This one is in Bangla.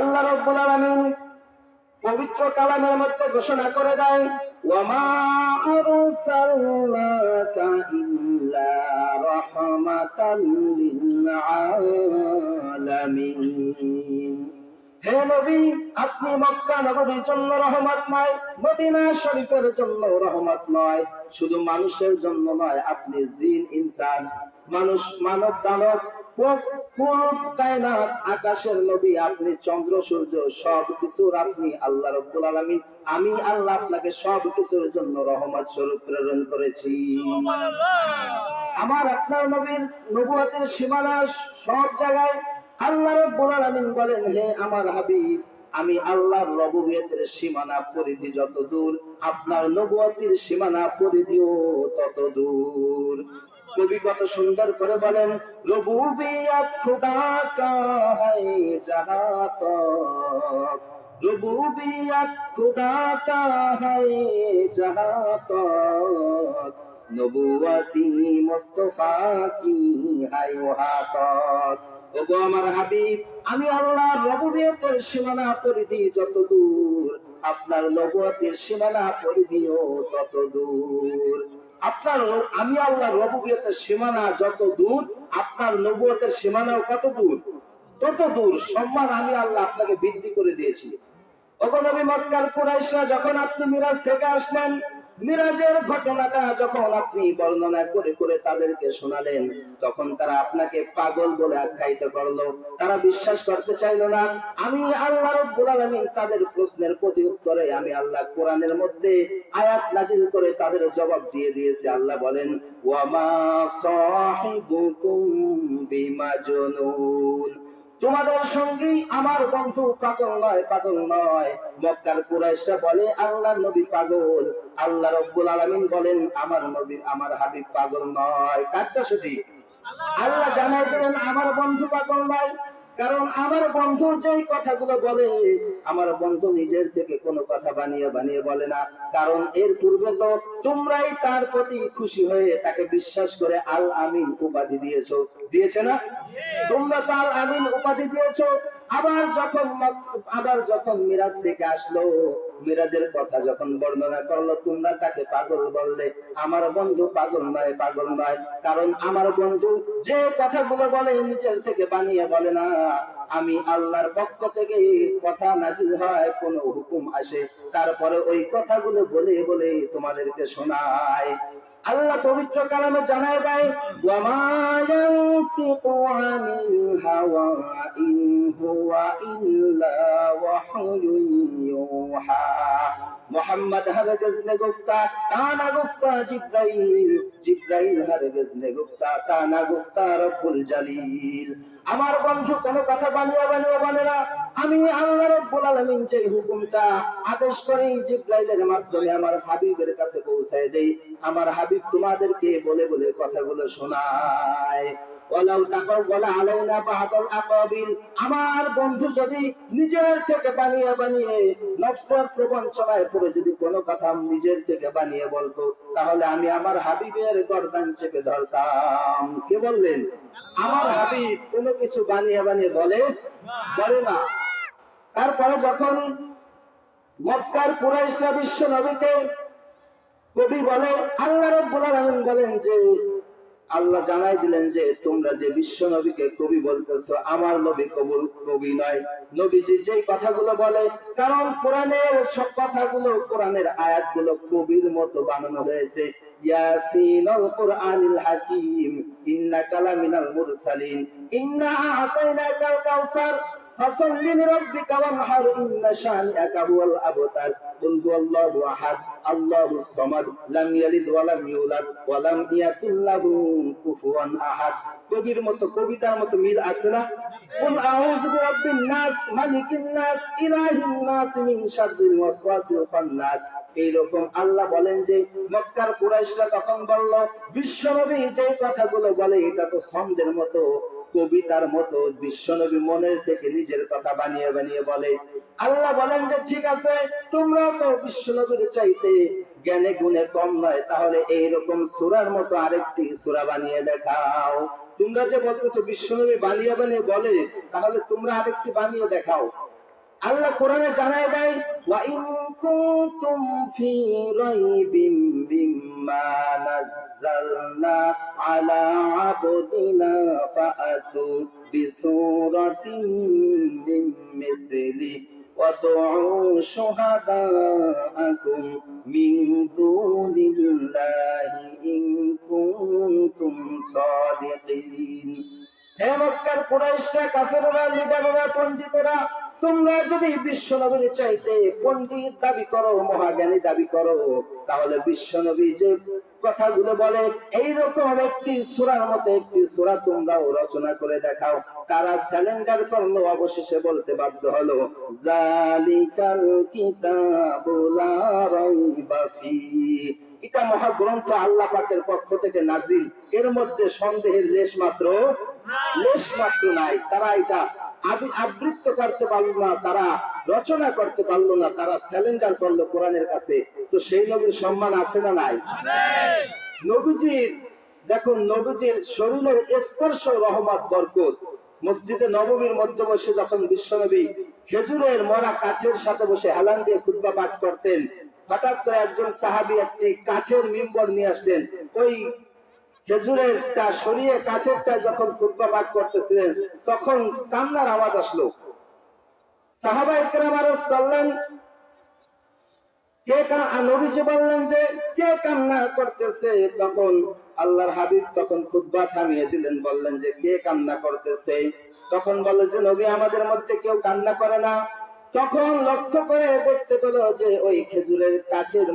আল্লাহ রাব্বুল আলামিন পবিত্র কালামের মধ্যে ঘোষণা করে দেয়, ওয়ামা আরসালনাকা ইল্লা রাহমাতাল লিল আলামিন হে নবী, আপনি মক্কা নগরীর জন্য রহমত নয় মদিনা শরীফের জন্য রহমত নয় শুধু মানুষের জন্য নয়, আপনি জিন, ইনসান, মানুষ মানব দানব কায়নাত আকাশের নবী আপনি চন্দ্র সূর্য সব কিছুর আপনি আল্লাহ রব্দুল আলামিন। আমি আল্লাহ আপনাকে সব কিছুর জন্য রহমত স্বরূপ প্রেরণ করেছি। আমার আপনার নবীর নবুয়াতের সীমানা সব জায়গায় আল্লাহ রব্বুল আলমিন বলেন হে আমার হাবিব আমি আল্লাহর রবুবিয়তের সীমানা পরিধি যত দূর, আপনার নবুয়তির সীমানা পরিধিও তত দূর। কবি কত সুন্দর করে বলেন, রবুবিয়ত খোদা কা হাই জাহা তক রবুবিয়ত খোদা কা হাই জাহা নবুয়াতি মুস্তাফা কি হাই ওগো আমার হাবিব, আমি সীমানা পরিধি যত দূর আপনার সীমানা পরিধিও তত দূর আপনার আমি আল্লাহর রবুবিয়তের সীমানা যত দূর আপনার নবুয়তের সীমানাও কত দূর তত দূর সম্মান আমি আল্লাহ আপনাকে বৃদ্ধি করে দিয়েছি। নবী মক্কার কুরাইশরা যখন আপনি মিরাজ থেকে আসলেন মিরাজের ঘটনাটা যখন আপনি বর্ণনা করে করে তাদেরকে শোনালেন, তখন তারা আপনাকে পাগল বলে আখ্যায়িত করল। তারা বিশ্বাস করতে চাইলো না। আমি আল্লাহ রব্বুল আলামিন তাদের প্রশ্নের প্রতি উত্তরে আমি আল্লাহ কোরআনের মধ্যে আয়াত নাজিল করে তাদের জবাব দিয়ে দিয়েছে। আল্লাহ বলেন ওয়ামা সাহিবুকুম বিমাজনুন। তোমাদের সঙ্গেই আমার বন্ধু পাগল নয় পাগল নয়। মক্কার কুরাইশরা বলে আল্লাহ নবী পাগল। আল্লাহ রব্বুল আলমিন বলেন, আমার নবী আমার হাবিব পাগল নয়। কাজটা সঠিক আল্লাহ জানাই দিলেন, আমার বন্ধু পাগল নয়। কারণ আমার বন্ধু যেই কথাগুলো বলে, আমার বন্ধু নিজের থেকে কোনো কথা বানিয়ে বানিয়ে বলে না। কারণ এর পূর্বে তো তোমরাই তার প্রতি খুশি হয়ে তাকে বিশ্বাস করে আল আমিন উপাধি দিয়েছ। দিয়েছে না? তোমরা তো আল আমিন উপাধি দিয়েছ। আবার যখন আবার যখন মিরাজ থেকে আসলো মিরাজের কথা যখন বর্ণনা করল, তোমরা তাকে পাগল বললে। আমার বন্ধু পাগল নয় পাগল নয়। কারণ আমার বন্ধু যে কথাগুলো বলে নিজের থেকে বানিয়ে বলে না। আমি আল্লাহর পক্ষ থেকে কথা নাজিল হয়, কোন হুকুম আসে। তারপরে ওই কথাগুলো বলে বলে তোমাদেরকে শোনায় আল্লাহ পবিত্র কালামে জানায় দেয় মোহাম্মদ হরগজ নে গুফতা তানা গুফতা জিব্রাইল। জিব্রাইল হরগজ নে গুফতা তানা গুফতা রব্বুল জালিল। আমার বন্ধু কোনো কথা বানিয়ে বানিয়ে বলে না। আমি আল্লাহ রব্বুল আলামিন যে হুকুমটা আদেশ করি জিব্রাইলের মাধ্যমে আমার হাবিবের কাছে পৌঁছায় দেই, আমার হাবিব তোমাদেরকে বলে বলে কথাগুলো শোনায়। ওয়ালাউ তাকাওয়ালা আলাইনা বাহাদাল আকাবিল আমার বন্ধু যদি নিজের থেকে বানিয়ে বানিয়ে নফসের প্রবঞ্চনায় পড়ে যদি কোনো কথা নিজের থেকে বানিয়ে বলতো, তাহলে আমি আমার হাবিবের গর্দান চেপে ধরতাম। কে বললেন? আমার হাবিব কোনো কিছু বানিয়ে বানিয়ে বলে? বলে না। তারপরে যখন মক্কার কুরাইশরা বিশ্ব নবীকে কবি বলে, আল্লাহ রব্বুল আলামিন বলেন যে, আল্লাহ জানাই দিলেন যে, তোমরা যে বিশ্ব নবীকে কবি বলতেছো, আমার নবী কবুল কবি নয়। নবীজি যে কথাগুলো বলে, কারণ কোরআনের সব কথাগুলো, কোরআনের আয়াতগুলো কবির মতো বানানো হয়েছে। ইয়াসিনাল কুরআনিল হাকিম, ইন্নাকা লামিনাল মুরসালিন। ইন্না আ'তাইনাকাল কাউসার। فصل لربك وانحر إن شانئك هو الأبتر قل هو الله أحد الله الصمد لم يلد ولم يولد ولم يكن له كفوا أحد কবির মতো কবিতার মতো মিল আছে না কুল আউযু বিরাব্বিন নাস মালিকিন নাস ইলাহিন নাস মিন শাররিল ওয়াসওয়াসিল খান্নাস এইরকম আল্লাহ বলেন যে মক্কার কুরাইশরা তখন বলল বিশ্বনবী যে কথাগুলো বলে এটা তো ছন্দের মতো কবিতার মতো বিশ্বনবী মনের থেকে নিজের কথা বানিয়ে বানিয়ে বলে। আল্লাহ বলেন যে, ঠিক আছে তোমরা তো বিশ্বনবীর চাইতে জ্ঞানে গুণে কম নয়। তাহলে এইরকম সুরার মতো আরেকটি সুরা বানিয়ে দেখাও। তোমরা যে বলতেছো বিশ্বনবী বানিয়ে বানিয়ে বলে, তাহলে তোমরা আরেকটি বানিয়ে দেখাও। আল্লাহ কোরআনে জানায় দেয় ওয়া ইন কুনতুম ফি রাইবিম মিম্মা নাযালনা আলা আবদিনা ফাআতু বিসূরাতিন মিন মিথলি وادعوا شهداءكم من دون الله إن كنتم صادقين হে মক্কার কুরাইশরা কাফেররা লিডাররা পণ্ডিতরা তোমরা যদি বিশ্ব নবীর চাইতে পণ্ডিত দাবি করো, মহাজ্ঞানী দাবি করো, তাহলে বিশ্ব নবী যে কথাগুলো বলে, এইরকম একটি সূরার মতো একটি সূরা তোমরাও রচনা করে দেখাও। তারা স্যালেন্ডার করল অবশেষে বলতে বাধ্য হলো, জালিকাল কিতাবু লা রাইবা ফি এটা মহাগ্রন্থ আল্লাহ পাকের পক্ষ থেকে নাজিল। এর মধ্যে সন্দেহের লেশ মাত্র লেশ মাত্র নাই। তারা এটা আবি- আবৃত্ত করতে পারল না তারা রচনা করতে পারল না তারা স্যালেন্ডার করল কোরআনের কাছে। তো সেই নবীর সম্মান আছে না নাই? নবীজির দেখুন নবীজির শরীরের স্পর্শ রহমত বরকত। মসজিদে নবমীর মধ্যে বসে যখন বিশ্বনবী খেজুরের মরা কাঠের সাথে বসে হেলান দিয়ে খুতবা পাঠ করতেন হঠাৎ করে একজন সাহাবী একটি কাঠের মিম্বর নিয়ে আসলেন। ওই খেজুরের টা সরিয়ে কাঠেরটা যখন খুতবা পাঠ করতেছিলেন, তখন কান্নার আওয়াজ আসলো। সাহাবা একরাম করলেন কে নবীজি বললেন যে, কে কান্না করতেছে? তখন আল্লাহর হাবিব তখন খুতবা থামিয়ে দিলেন, বললেন যে, কে কান্না করতেছে? তখন বলে যে, নবী, আমাদের মধ্যে কেউ কান্না করে না। তখন লক্ষ্য করে দেখতে পেল যে ওই খেজুরের কাঠের